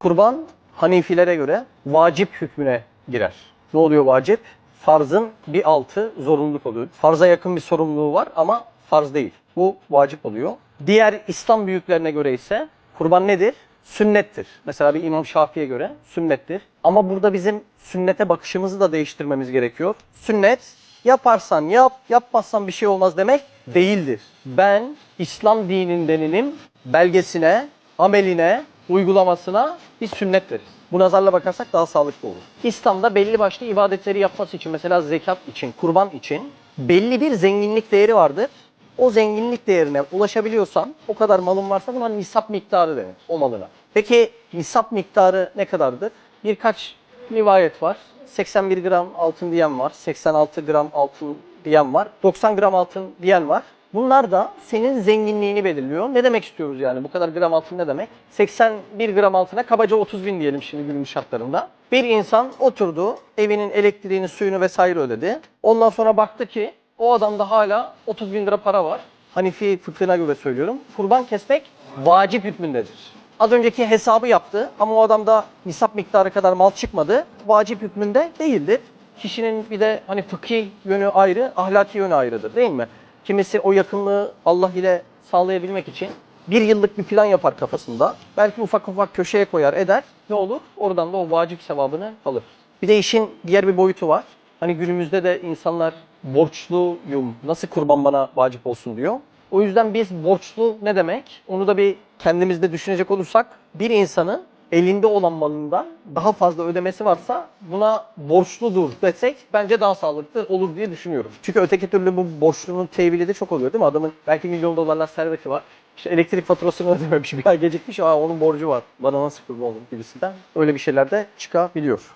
Kurban Hanifilere göre vacip hükmüne girer. Ne oluyor vacip? Farzın bir altı zorunluluk oluyor. Farza yakın bir sorumluluğu var ama farz değil. Bu vacip oluyor. Diğer İslam büyüklerine göre ise kurban nedir? Sünnettir. Mesela bir İmam Şafii'ye göre sünnettir. Ama burada bizim sünnete bakışımızı da değiştirmemiz gerekiyor. Sünnet yaparsan yap, yapmazsan bir şey olmaz demek değildir. Ben İslam dinindenim belgesine, ameline, uygulamasına bir sünnet deriz. Bu nazarla bakarsak daha sağlıklı olur. İslam'da belli başlı ibadetleri yapması için mesela zekat için, kurban için belli bir zenginlik değeri vardır. O zenginlik değerine ulaşabiliyorsan, o kadar malın varsa buna nisap miktarı denir o malına. Peki nisap miktarı ne kadardır? Birkaç rivayet var. 81 gram altın diyen var, 86 gram altın diyen var, 90 gram altın diyen var. Bunlar da senin zenginliğini belirliyor. Ne demek istiyoruz yani? Bu kadar gram altın ne demek? 81 gram altına kabaca 30 bin diyelim şimdi günümüz şartlarında. Bir insan oturdu, evinin elektriğini, suyunu vesaire ödedi. Ondan sonra baktı ki o adamda hala 30 bin lira para var. Hanifi fıkhına göre söylüyorum. Kurban kesmek vacip hükmündedir. Az önceki hesabı yaptı ama o adamda nisap miktarı kadar mal çıkmadı. Vacip hükmünde değildir. Kişinin bir de hani fıkhi yönü ayrı, ahlaki yönü ayrıdır değil mi? Kimisi o yakınlığı Allah ile sağlayabilmek için bir yıllık bir plan yapar kafasında. Belki ufak ufak köşeye koyar eder. Ne olur? Oradan da o vacip sevabını alır. Bir de işin diğer bir boyutu var. Hani günümüzde de insanlar borçluyum, nasıl kurban bana vacip olsun diyor. O yüzden biz borçlu ne demek? Onu da bir kendimizde düşünecek olursak bir insanın elinde olan malından daha fazla ödemesi varsa buna borçludur desek bence daha sağlıklı olur diye düşünüyorum. Çünkü öteki türlü bu borçlunun tevili de çok oluyor değil mi? Adamın belki milyon dolarlar serveti var. İşte elektrik faturasını ödememiş, bir ay gecikmiş, aa onun borcu var. Bana nasıl kurban olur gibisinden. Öyle bir şeyler de çıkabiliyor.